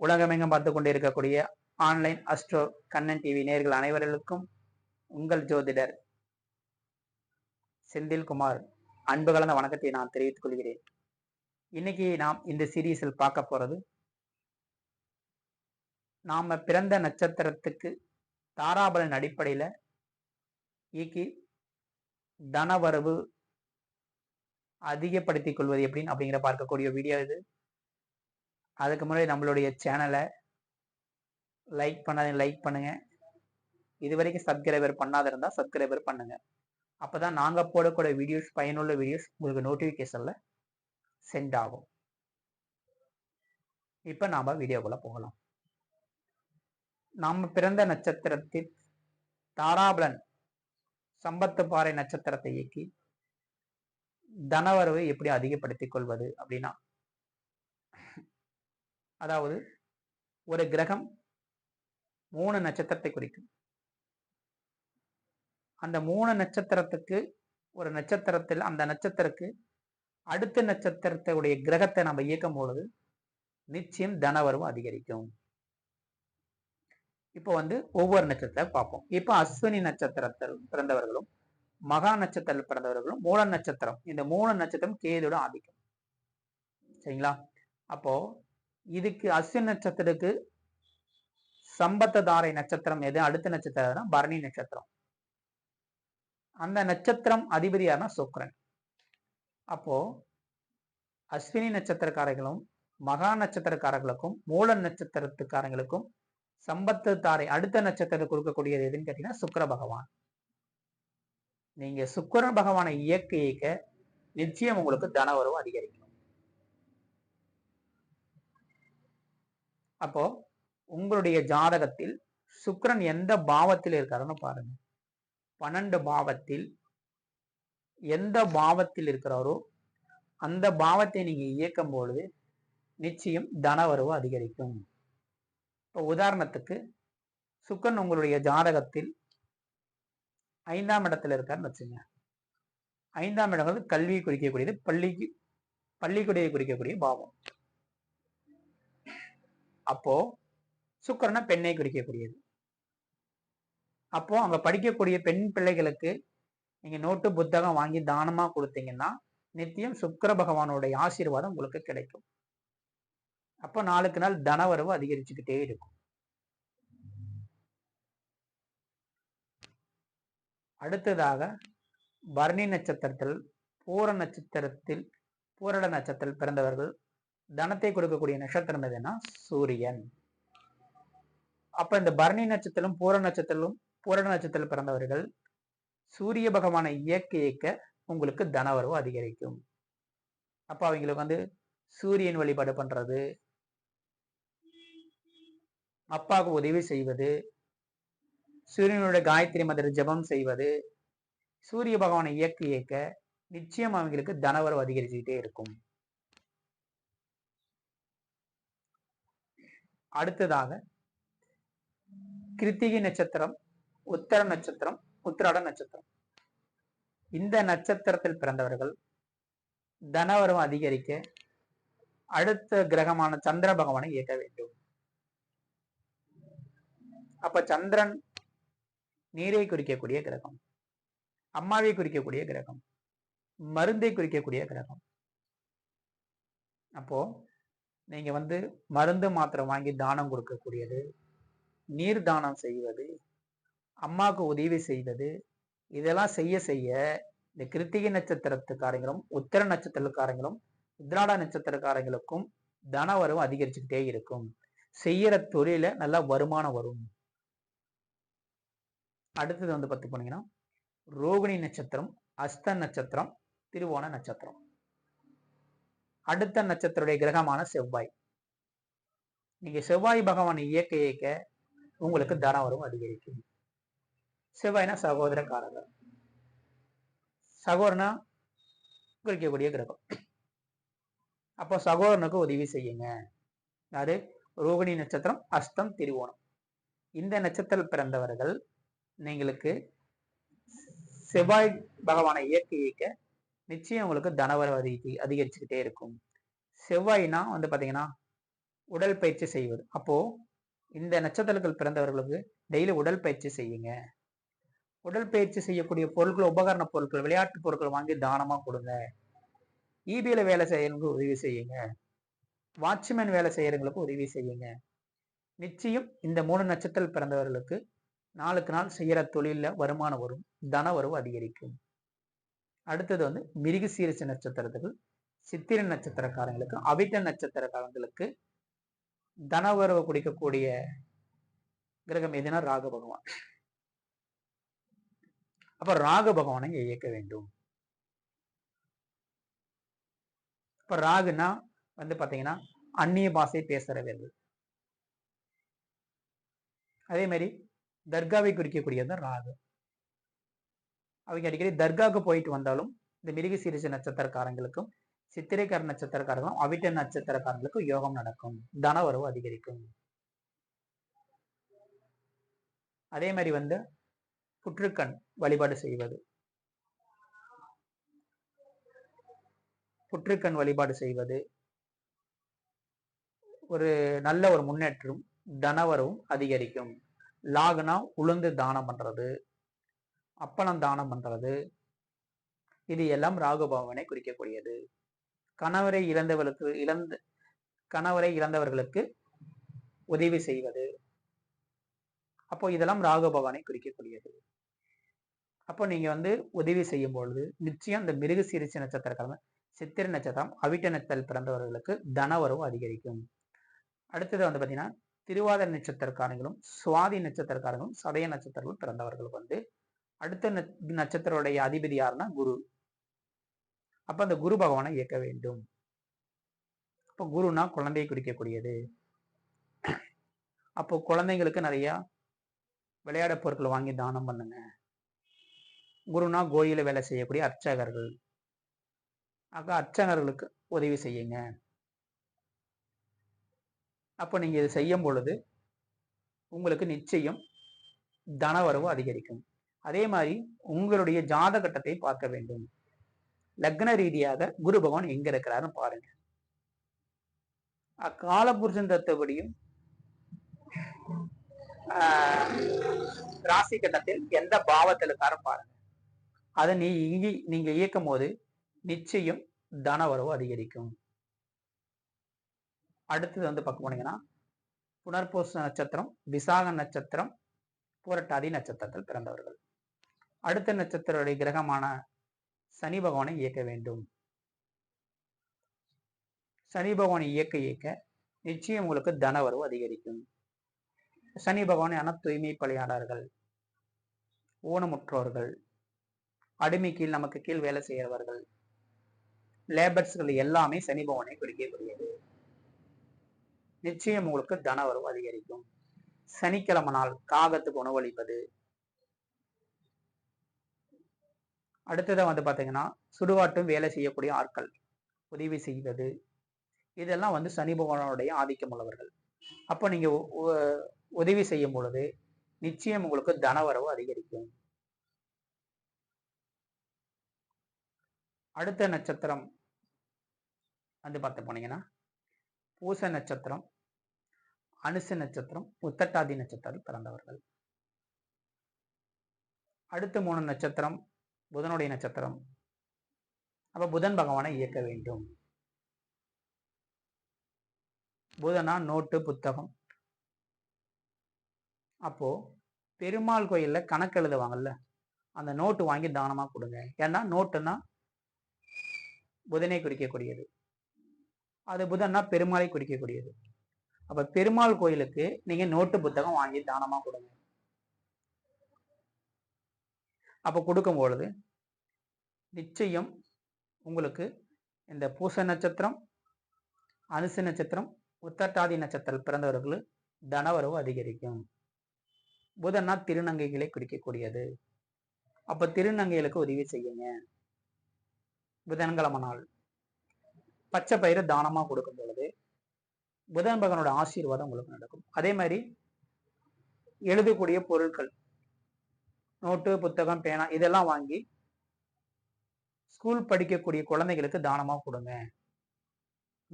உலகமெங்கும் பார்த்து கொண்டு இருக்கக்கூடிய ஆன்லைன் அஸ்ட்ரோ கண்ணன் டிவி நேர்கள் அனைவர்களுக்கும் உங்கள் ஜோதிடர் செந்தில்குமார் அன்பு கலந்த வணக்கத்தை நான் தெரிவித்துக் கொள்கிறேன். இன்னைக்கு நாம் இந்த சீரீஸில் பார்க்க போறது நாம பிறந்த நட்சத்திரத்துக்கு தாராபலன் அடிப்படையில இயக்கி தனவரவு அதிகப்படுத்திக் கொள்வது எப்படின்னு அப்படிங்கிற பார்க்கக்கூடிய வீடியோ இது. அதுக்கு முன்னாடி நம்மளுடைய சேனலை லைக் பண்ணாத லைக் பண்ணுங்க. இது வரைக்கும் சப்ஸ்கிரைபர் பண்ணாத இருந்தால் சப்ஸ்கிரைபர் பண்ணுங்க. அப்போதான் நாங்கள் போடக்கூடிய வீடியோஸ் பயனுள்ள வீடியோஸ் உங்களுக்கு நோட்டிஃபிகேஷனில் சென்ட் ஆகும். இப்போ நாம் வீடியோக்குள்ளே போகலாம். நாம் பிறந்த நட்சத்திரத்தில் தாராபலன் சம்பத்து பாறை நட்சத்திரத்தை இயக்கி தனவரவை எப்படி அதிகப்படுத்திக் கொள்வது அப்படின்னா அதாவது ஒரு கிரகம் மூணு நட்சத்திரத்தை குறிக்கும். அந்த மூணு நட்சத்திரத்துக்கு ஒரு நட்சத்திரத்தில் அந்த நட்சத்திரக்கு அடுத்த நட்சத்திரத்துடைய கிரகத்தை நம்ம இயக்கும் பொழுது நிச்சயம் தனவரவு அதிகரிக்கும். இப்போ வந்து ஒவ்வொரு நட்சத்திரம் பார்ப்போம். இப்போ அஸ்வினி நட்சத்திரத்தில் பிறந்தவர்களும் மகா நட்சத்திரத்தில் பிறந்தவர்களும் மூல நட்சத்திரம். இந்த மூணு நட்சத்திரம் கேதோட ஆதிக்கம். சரிங்களா? அப்போ இதுக்கு அஸ்வின் நட்சத்திரத்துக்கு சம்பத்ததாரை நட்சத்திரம் எது? அடுத்த நட்சத்திரம் பரணி நட்சத்திரம். அந்த நட்சத்திரம் அதிபதி யாருன்னா சுக்ரன் அப்போ அஸ்வினி நட்சத்திரக்காரர்களும் மகா நட்சத்திரக்காரர்களுக்கும் மூல நட்சத்திரத்துக்காரங்களுக்கும் சம்பத்து தாரை அடுத்த நட்சத்திரத்தை கொடுக்கக்கூடியது எதுன்னு கேட்டீங்கன்னா சுக்கர பகவான். நீங்க சுக்கர பகவானை இயக்க இயக்க நிச்சயம் உங்களுக்கு தனவரவு அதிகரிக்கும். அப்போ உங்களுடைய ஜாதகத்தில் சுக்கரன் எந்த பாவத்தில் இருக்காருன்னு பாருங்க. பன்னெண்டு பாவத்தில் எந்த பாவத்தில் இருக்கிறாரோ அந்த பாவத்தை நீங்க இயக்கும் பொழுது நிச்சயம் தனவரவு அதிகரிக்கும். இப்போ உதாரணத்துக்கு சுக்கன் உங்களுடைய ஜாதகத்தில் ஐந்தாம் இடத்துல இருக்காருன்னு வச்சுங்க. ஐந்தாம் இடம் வந்து கல்வியை குறிக்கக்கூடியது பள்ளிக்கு பள்ளிக்குடியை குறிக்கக்கூடிய பாவம். அப்போ சுக்கரனை பெண்ணை குறிக்கக்கூடியது. அப்போ அங்க படிக்கக்கூடிய பெண் பிள்ளைகளுக்கு நீங்க நோட்டு புத்தகம் வாங்கி தானமா கொடுத்தீங்கன்னா நித்தியம் சுக்கர பகவானுடைய ஆசீர்வாதம் உங்களுக்கு கிடைக்கும். அப்போ நாளுக்கு நாள் தனவரவு அதிகரிச்சுக்கிட்டே இருக்கும். அடுத்ததாக பரணி நட்சத்திரத்தில் பூர நட்சத்திரத்தில் பூரட நட்சத்திரத்தில் பிறந்தவர்கள் தனத்தை கொடுக்கக்கூடிய நட்சத்திரம் எதுன்னா சூரியன். அப்ப இந்த பரணி நட்சத்திரம் பூர நட்சத்திரம் பூரண நட்சத்திரம் பிறந்தவர்கள் சூரிய பகவானை இயக்க இயக்க உங்களுக்கு தனவரவு அதிகரிக்கும். அப்ப அவங்களுக்கு வந்து சூரியன் வழிபாடு பண்றது அப்பாவுக்கு உதவி செய்வது சூரியனுடைய காயத்ரி மந்திர ஜபம் செய்வது சூரிய பகவானை இயக்க இயக்க நிச்சயம் அவங்களுக்கு தனவரவு அதிகரிச்சுக்கிட்டே இருக்கும். அடுத்ததாக கிருத்திகை நட்சத்திரம் உத்தர நட்சத்திரம் உத்திராட நட்சத்திரம். இந்த நட்சத்திரத்தில் பிறந்தவர்கள் தனவரம் அதிகரிக்க அடுத்த கிரகமான சந்திர பகவானை இயக்க வேண்டும். அப்ப சந்திரன் நீரை குறிக்கக்கூடிய கிரகம் அம்மாவை குறிக்கக்கூடிய கிரகம் மருந்தை குறிக்கக்கூடிய கிரகம். அப்போ நீங்க வந்து மருந்து மாத்திரை வாங்கி தானம் கொடுக்கக்கூடியது நீர் தானம் செய்வது அம்மாவுக்கு உதவி செய்வது இதெல்லாம் செய்ய செய்ய இந்த கிருத்திகை நட்சத்திரத்துக்காரங்களும் உத்தர நட்சத்திரக்காரங்களும் உத்ராட நட்சத்திரக்காரங்களுக்கும் தன வரவு அதிகரிச்சுக்கிட்டே இருக்கும். செய்யற தொழில நல்லா வருமானம் வரும். அடுத்தது வந்து பார்த்து போனீங்கன்னா ரோகிணி நட்சத்திரம் அஸ்த நட்சத்திரம் திருவோண நட்சத்திரம். அடுத்த நட்சத்திரடைய கிரகமான செவ்வாய். நீங்க செவ்வாய் பகவானை இயக்க இயக்க உங்களுக்கு தனவரம் அதிகரிக்கும். செவ்வாய்னா சகோதர காரகம் சகோதரனா குறிக்கக்கூடிய கிரகம். அப்போ சகோதரனுக்கு உதவி செய்யுங்க. அது ரோகிணி நட்சத்திரம் அஸ்தம் திருவோணம். இந்த நட்சத்திரம் பிறந்தவர்கள் நீங்களுக்கு செவ்வாய் பகவானை இயக்க இயக்க நிச்சயம் உங்களுக்கு தனவரவு அதிக அதிகரிச்சுக்கிட்டே இருக்கும். செவ்வாய்னா வந்து பார்த்தீங்கன்னா உடல் பயிற்சி செய்வது. அப்போது இந்த நட்சத்திரங்கள் பிறந்தவர்களுக்கு டெய்லி உடல் பயிற்சி செய்யுங்க. உடல் பயிற்சி செய்யக்கூடிய பொருட்கள் உபகரண பொருட்கள் விளையாட்டு பொருட்கள் வாங்கி தானமாக கொடுங்க. இபியில் வேலை செய்யறவங்களுக்கு உதவி செய்யுங்க. வாட்ச்மேன் வேலை செய்யறவங்களுக்கு உதவி செய்யுங்க. நிச்சயம் இந்த மூணு நட்சத்திரம் பிறந்தவர்களுக்கு நாளுக்கு நாள் செய்கிற தொழிலில் வருமானம் வரும் தன வரவு அதிகரிக்கும். அடுத்தது வந்து மிருக சீரிச நட்சத்திரத்துக்கு சித்திர நட்சத்திரக்காரங்களுக்கு அவிட்ட நட்சத்திரக்காரங்களுக்கு தனவரவை குடிக்கக்கூடிய கிரகம் எதுனா ராக பகவான். அப்ப ராக பகவானை இயக்க வேண்டும். இப்ப ராகுனா வந்து பாத்தீங்கன்னா அந்நிய பாஷை பேசுறவர்கள். அதே மாதிரி தர்காவை குறிக்கக்கூடியது ராகு. அவங்க அடிக்கடி தர்காவுக்கு போயிட்டு வந்தாலும் இந்த மிருக சீரிச நட்சத்திரக்காரங்களுக்கும் சித்திரைக்கார நட்சத்திரக்காரங்களும் அவிட்ட நட்சத்திரக்காரங்களுக்கும் யோகம் நடக்கும். தனவரவு அதிகரிக்கும். அதே மாதிரி வந்து புற்றுக்கண் வழிபாடு செய்வது. புற்றுக்கண் வழிபாடு செய்வது. ஒரு நல்ல ஒரு முன்னேற்றம் தனவரவும் அதிகரிக்கும். லாகுனா உளுந்து தானம் பண்றது. அப்பளம் தானம் பண்றது. இது எல்லாம் ராகுபவனை குறிக்கக்கூடியது. கணவரை இழந்தவர்களுக்கு இழந்த கணவரை இழந்தவர்களுக்கு உதவி செய்வது. அப்போ இதெல்லாம் ராகுபவனை குறிக்கக்கூடியது. அப்போ நீங்க வந்து உதவி செய்யும் பொழுது நிச்சயம் இந்த மிருக சிரிச்ச நட்சத்திரக்கிழமை சித்திரை நட்சத்திரம் அவிட்ட நட்சத்திரம் பிறந்தவர்களுக்கு தனவரவு அதிகரிக்கும். அடுத்தது வந்து பார்த்தீங்கன்னா திருவாதிர நட்சத்திரக்காரங்களும் சுவாதி நட்சத்திரக்காரங்களும் சதய நட்சத்திரங்களும் பிறந்தவர்களுக்கு வந்து அடுத்த நட்சத்திரோடைய அதிபதி யாருன்னா குரு. அப்ப அந்த குரு பகவானை இயக்க வேண்டும். அப்போ குருனா குழந்தையை குறிக்கக்கூடியது. அப்போ குழந்தைங்களுக்கு நிறைய விளையாட பொருட்கள் வாங்கி தானம் பண்ணுங்க. குருனா கோயில வேலை செய்யக்கூடிய அர்ச்சகர்கள். ஆக அர்ச்சகர்களுக்கு உதவி செய்யுங்க. அப்போ நீங்க இது செய்யும் பொழுது உங்களுக்கு நிச்சயம் தனவரவு அதிகரிக்கும். அதே மாதிரி உங்களுடைய ஜாதகட்டத்தை பார்க்க வேண்டும். லக்ன ரீதியாக குரு பகவான் எங்க இருக்கிறாருன்னு பாருங்க. அக்காலபுருஷன் தத்துவடியும் ராசி கட்டத்தில் எந்த பாவத்தில் இருக்காரு பாருங்க. அதை நீ இங்க நீங்க இயக்கும் போது நிச்சயம் தனவரவு அதிகரிக்கும். அடுத்தது வந்து பார்க்க போனீங்கன்னா புனர்பூச நட்சத்திரம் விசாக நட்சத்திரம் புரட்டாதி நட்சத்திரத்தில் பிறந்தவர்கள். அடுத்த நட்சத்திரடைய கிரகமான சனி பகவானை இயக்க வேண்டும். சனி பகவானை இயக்க இயக்க நிச்சயம் உங்களுக்கு தனவரவு அதிகரிக்கும். சனி பகவானை அன தூய்மை பணியாளர்கள் ஊனமுற்றோர்கள் அடிமை கீழ் நமக்கு கீழ் வேலை செய்கிறவர்கள் லேபர்ஸ்கள் எல்லாமே சனி பகவானை குறிக்கக்கூடியது நிச்சயம் உங்களுக்கு தனவரவு அதிகரிக்கும். சனிக்கிழமை நாள் காகத்துக்கு உணவளிப்பது அடுத்ததை வந்து பார்த்தீங்கன்னா சுடுகாட்டும் வேலை செய்யக்கூடிய ஆட்கள் உதவி செய்வது. இதெல்லாம் வந்து சனி பகவானுடைய ஆதிக்கம் உள்ளவர்கள். அப்போ நீங்க உதவி செய்யும் பொழுது நிச்சயம் உங்களுக்கு தனவரவு அதிகரிக்கும். அடுத்த நட்சத்திரம் வந்து பார்த்து போனீங்கன்னா பூச நட்சத்திரம் அனுச நட்சத்திரம் உத்தட்டாதி நட்சத்திரம் பிறந்தவர்கள். அடுத்த மூணு நட்சத்திரம் புதனுடைய நட்சத்திரம். அப்ப புதன் பகவானை இயக்க வேண்டும். புதனா நோட்டு புத்தகம். அப்போ பெருமாள் கோயில்ல கணக்கு எழுதுவாங்கல்ல அந்த நோட்டு வாங்கி தானமா கொடுங்க. ஏன்னா நோட்டுன்னா புதனை குறிக்கக்கூடியது. அது புதன்னா பெருமாளை குறிக்கக்கூடியது. அப்ப பெருமாள் கோயிலுக்கு நீங்க நோட்டு புத்தகம் வாங்கி தானமா கொடுங்க. அப்போ கொடுக்கும் பொழுது நிச்சயம் உங்களுக்கு இந்த பூச நட்சத்திரம் அனுச நட்சத்திரம் உத்தட்டாதி நட்சத்திரம் பிறந்தவர்கள் தனவரவு அதிகரிக்கும். புதன்னா திருநங்கைகளை குறிக்கக்கூடியது. அப்போ திருநங்கைகளுக்கு உதவி செய்யுங்க. புதன்கிழமை நாள். பச்சை பயிரை தானமாக கொடுக்கும் பொழுது புதன் பகவனோட ஆசீர்வாதம் உங்களுக்கு நடக்கும். அதே மாதிரி எழுதக்கூடிய பொருட்கள் நோட்டு புத்தகம் பேனா இதெல்லாம் வாங்கி ஸ்கூல் படிக்கக்கூடிய குழந்தைகளுக்கு தானமாக கொடுங்க.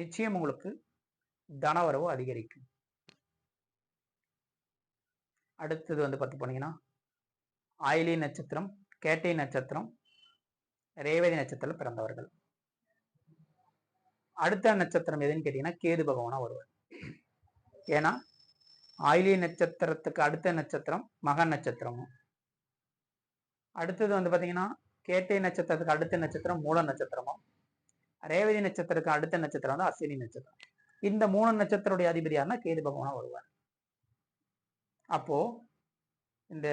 நிச்சயம் உங்களுக்கு தனவரவு அதிகரிக்கும். அடுத்தது வந்து பார்த்து போனீங்கன்னா ஆயிலி நட்சத்திரம் கேட்டை நட்சத்திரம் ரேவதி நட்சத்திரம் பிறந்தவர்கள். அடுத்த நட்சத்திரம் எதுன்னு கேட்டீங்கன்னா கேது பகவானா வருவார் ஏன்னா ஆயிலி நட்சத்திரத்துக்கு அடுத்த நட்சத்திரம் மகன் நட்சத்திரமும். அடுத்தது வந்து பார்த்தீங்கன்னா கேட்டை நட்சத்திரத்துக்கு அடுத்த நட்சத்திரம் மூல நட்சத்திரமும் ரேவதி நட்சத்திரத்துக்கு அடுத்த நட்சத்திரம் வந்து அஸ்வினி நட்சத்திரம். இந்த மூணு நட்சத்திரத்துடைய அதிபதி யாருன்னா கேது பகவானா வருவார். அப்போ இந்த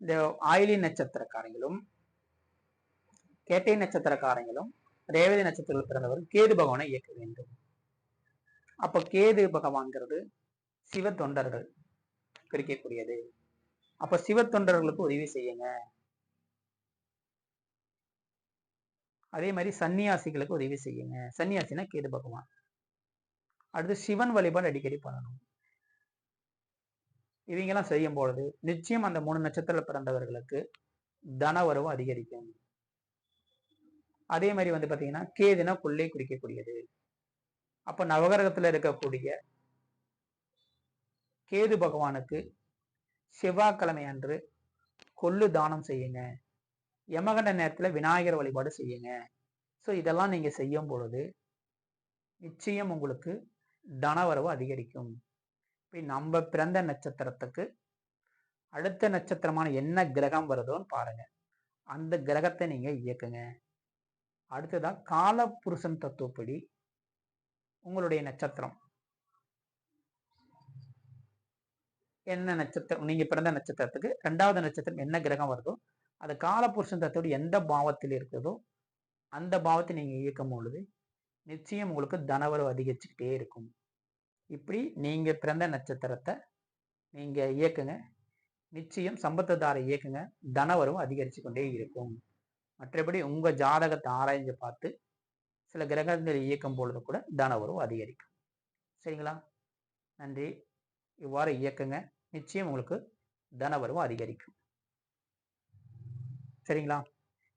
இந்த ஆயிலி நட்சத்திரக்காரங்களும் கேட்டை நட்சத்திரக்காரங்களும் ரேவதி நட்சத்திரத்தில் பிறந்தவர் கேது பகவானை இயக்க வேண்டும். அப்போ கேது பகவான்கிறது சிவ தொண்டர்கள் குறிக்கக்கூடியது அப்ப சிவ தொண்டர்களுக்கு உதவி செய்யுங்க. அதே மாதிரி சன்னியாசிகளுக்கு உதவி செய்யுங்க. சன்னியாசினா கேது பகவான். அடுத்து சிவன் வழிபாடு அடிக்கடி பண்ணணும். இவங்கெல்லாம் செய்யும் பொழுது நிச்சயம் அந்த மூணு நட்சத்திர பிறந்தவர்களுக்கு தனவரவு அதிகரிக்கும். அதே மாதிரி வந்து பாத்தீங்கன்னா கேதுனா கொள்ளை குறிக்கக்கூடியது. அப்ப நவகிரகத்துல இருக்கக்கூடிய கேது பகவானுக்கு செவ்வாய்க்கிழமை அன்று கொள்ளு தானம் செய்யுங்க. யமகண்ட நேரத்தில் விநாயகர் வழிபாடு செய்யுங்க. ஸோ இதெல்லாம் நீங்கள் செய்யும் பொழுது நிச்சயம் உங்களுக்கு தனவரவு அதிகரிக்கும். இப்போ நம்ம பிறந்த நட்சத்திரத்துக்கு அடுத்த நட்சத்திரமான என்ன கிரகம் வருதோன்னு பாருங்கள் அந்த கிரகத்தை நீங்கள் இயக்குங்க. அடுத்ததா காலப்புருஷன் தத்துவப்படி உங்களுடைய நட்சத்திரம். என்ன நட்சத்திரம் நீங்க பிறந்த நட்சத்திரத்துக்கு ரெண்டாவது நட்சத்திரம் என்ன கிரகம் வருதோ அது காலபுருஷன் தத்தோடு எந்த பாவத்தில் இருக்குதோ அந்த பாவத்தை நீங்க இயக்கும் பொழுது நிச்சயம் உங்களுக்கு தனவரவு அதிகரிச்சுக்கிட்டே இருக்கும். இப்படி நீங்க பிறந்த நட்சத்திரத்தை நீங்க இயக்குங்க. நிச்சயம் சம்பத்ததாரை இயக்குங்க. தனவரவு அதிகரிச்சு கொண்டே இருக்கும். மற்றபடி உங்க ஜாதகத்தை ஆராய்ஞ்சு பார்த்து சில கிரகங்கள் இயக்கும் பொழுது கூட தனவரவு அதிகரிக்கும். சரிங்களா? நன்றி. இவ்வாறு இயக்குங்க. நிச்சயம் உங்களுக்கு தனவரவு அதிகரிக்கும். சரிங்களா?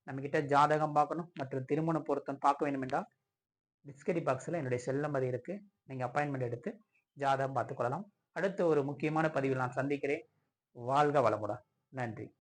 நம்மக்கிட்ட ஜாதகம் பார்க்கணும் மற்றும் திருமண பொருத்தம் பார்க்க வேண்டும் என்றால் டிஸ்கரி பாக்ஸில் என்னுடைய செல் நம்பர் இருக்குது நீங்கள் அப்பாயின்மெண்ட் எடுத்து ஜாதகம் பார்த்துக்கொள்ளலாம் அடுத்த ஒரு முக்கியமான பதிவில் நான் சந்திக்கிறேன். வாழ்க வளமுடன். நன்றி.